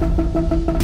Thank you.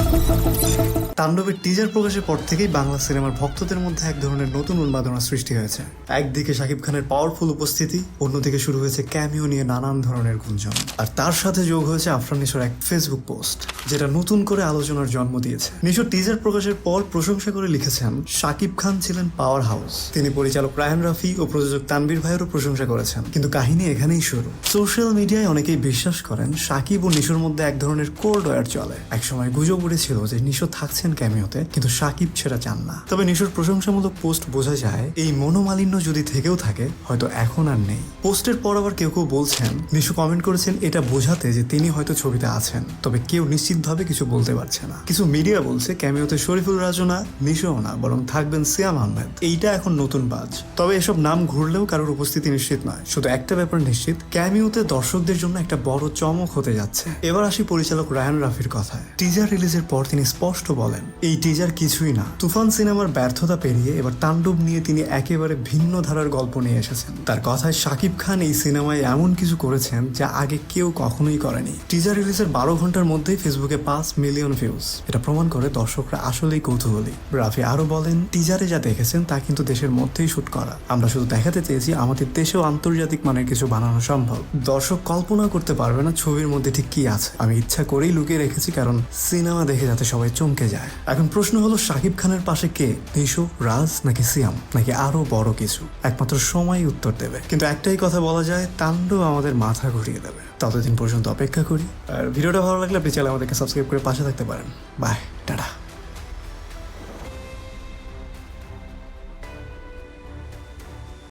তাণ্ডবের teaser প্রকাশের পর থেকেই বাংলা সিনেমার ভক্তদের মধ্যে এক ধরনের নতুন উন্মাদনা সৃষ্টি হয়েছে। একদিকে শাকিব খানের পাওয়ারফুল উপস্থিতি, অন্যদিকে শুরু হয়েছে ক্যামিও নিয়ে নানান ধরনের গুঞ্জন। আর তার সাথে যোগ হয়েছে আফরান নিশোর এক ফেসবুক পোস্ট যেটা নতুন করে আলোচনার জন্ম দিয়েছে। নিশো টিজার প্রকাশের পর প্রশংসা করে লিখেছেন, শাকিব খান ছিলেন পাওয়ার হাউস তিনি পরিচালক রায়ান রাফি ও প্রযোজক তানবীর ভাইয়েরও প্রশংসা করেছেন। কিন্তু কাহিনী এখানেই শুরু। সোশ্যাল মিডিয়ায় অনেকেই বিশ্বাস করেন, শাকিব ও নিশোর মধ্যে এক ধরনের কোল্ড ওয়ার চলে। একসময় গুজব উঠেছিল যে নিশো থাকছেন ক্যামিওতে, কিন্তু শাকিব সেটা চান না। তবে নিশোর প্রশংসামূলক পোস্ট বোঝা যায়, এই মনোমালিন্য যদি থেকেও থাকে, হয়তো এখন আর নেই। পোস্টের পর আবার কেউ কেউ বলছেন, নিশু কমেন্ট করেছেন এটা বোঝাতে যে তিনি হয়তো ছবিতে আছেন, তবে কেউ নিশ্চিতভাবে কিছু বলতে পারছে না। কিছু মিডিয়া বলছে, ক্যামিওতে শরীফুল রাজও না, নিশোও না, বরং থাকবেন সিয়াম আহমেদ। এইটা এখন নতুন বাজ। তবে এসব নাম ঘুরলেও কারোর উপস্থিতি নিশ্চিত নয়। শুধু একটা ব্যাপার নিশ্চিত, ক্যামিওতে দর্শকদের জন্য একটা বড় চমক হতে যাচ্ছে। এবার আসি পরিচালক রায়ান রাফির কথায়। টিজার রিলিজের পর তিনি স্পষ্ট বলেন এই টিজার কিছুই না। তুফান সিনেমার ব্যর্থতা পেরিয়ে এবার তাণ্ডব নিয়ে তিনি একেবারে ভিন্ন ধারার গল্প নিয়ে এসেছেন। তার কথায় শাকিব খান এই সিনেমায় এমন কিছু করেছেন যা আগে কেউ কখনোই করেনি। টিজার রিলিজের বারো ঘণ্টার মধ্যেই ফেসবুকে পাঁচ মিলিয়ন ভিউজ এটা প্রমাণ করে দর্শকরা আসলেই কৌতূহলী। রাফি আরও বলেন টিজারে যা দেখেছেন তা কিন্তু দেশের মধ্যেই শুট করা। আমরা শুধু দেখাতে চেয়েছি আমাদের দেশেও আন্তর্জাতিক মানের কিছু বানানো সম্ভব। দর্শক কল্পনা করতে পারবে না ছবির মধ্যে ঠিক কি আছে। আমি ইচ্ছা করেই লুকিয়ে রেখেছি কারণ সিনেমা দেখে যাতে সবাই চমকে যায়। এখন প্রশ্ন হলো শাকিব খানের পাশে কে? নিশো রাজ নাকি সিয়াম? নাকি আরও বড় কিছু? একমাত্র সময় উত্তর দেবে। কিন্তু একটাই কথা বলা যায়, তাণ্ডব আমাদের মাথা ঘুরিয়ে দেবে। ততদিন পর্যন্ত অপেক্ষা করি। আর ভিডিওটা ভালো লাগলে আপনি চাইলে আমাদেরকে সাবস্ক্রাইব করে পাশে থাকতে পারেন। Bye tata.